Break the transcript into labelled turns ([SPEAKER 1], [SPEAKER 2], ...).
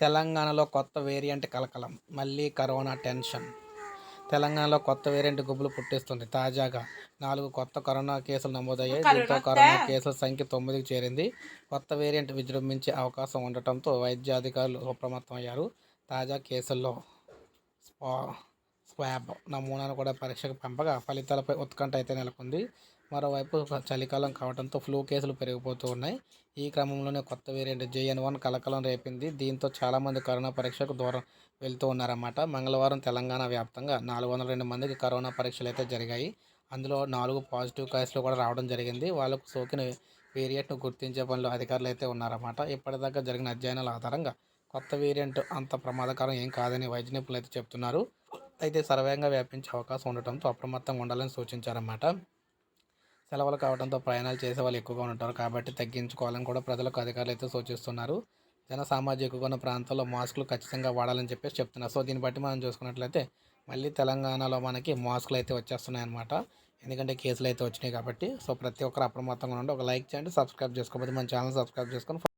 [SPEAKER 1] తెలంగాణలో కొత్త వేరియంట్ కలకలం మళ్ళీ కరోనా టెన్షన్. తెలంగాణలో కొత్త వేరియంట్ గుబులు పుట్టిస్తుంది. తాజాగా నాలుగు కొత్త కరోనా కేసులు నమోదయ్యాయి. దీంతో కరోనా కేసుల సంఖ్య తొమ్మిదికి చేరింది. కొత్త వేరియంట్ విజృంభించే అవకాశం ఉండటంతో వైద్యాధికారులు అప్రమత్తమయ్యారు. తాజా కేసుల్లో స్పా స్వాబ్ నమూనాను కూడా పరీక్షకు పంపగా ఫలితాలపై ఉత్కంఠ అయితే నెలకొంది. మరోవైపు చలికాలం కావడంతో ఫ్లూ కేసులు పెరిగిపోతూ ఉన్నాయి. ఈ క్రమంలోనే కొత్త వేరియంట్ జేఎన్ వన్ కలకలం రేపింది. దీంతో చాలామంది కరోనా పరీక్షకు దూరం వెళ్తూ ఉన్నారన్నమాట. మంగళవారం తెలంగాణ వ్యాప్తంగా నాలుగు వందల రెండు మందికి కరోనా పరీక్షలు అయితే జరిగాయి. అందులో నాలుగు పాజిటివ్ కేసులు కూడా రావడం జరిగింది. వాళ్ళకు సోకిన వేరియంట్ను గుర్తించే పనిలో అధికారులు అయితే ఉన్నారన్నమాట. ఇప్పటిదాకా జరిగిన అధ్యయనాల ఆధారంగా కొత్త వేరియంట్ అంత ప్రమాదకరం ఏం కాదని వైద్య నిపుణులు అయితే చెప్తున్నారు. అయితే సర్వేగంగా వ్యాపించే అవకాశం ఉండటంతో అప్రమత్తంగా ఉండాలని సూచించారన్నమాట. సెలవులు కావడంతో ప్రయాణాలు చేసే వాళ్ళు ఎక్కువగా ఉంటారు. కాబట్టి తగ్గించుకోవాలని కూడా ప్రజలకు అధికారులు అయితే సూచిస్తున్నారు. జన సామాజిక ఎక్కువగా ఉన్న ప్రాంతాల్లో మాస్కులు ఖచ్చితంగా వాడాలని చెప్పేసి చెప్తున్నారు. సో దీన్ని బట్టి మనం చూసుకున్నట్లయితే మళ్ళీ తెలంగాణలో మనకి మాస్కులు అయితే వచ్చేస్తున్నాయి అనమాట ఎందుకంటే కేసులు అయితే వచ్చినాయి కాబట్టి. సో ప్రతి ఒక్కరు అప్రమత్తంగా ఉండి ఒక లైక్ చేయండి సబ్స్క్రైబ్ చేసుకోకపోతే మన ఛానల్ సబ్స్క్రైబ్ చేసుకొని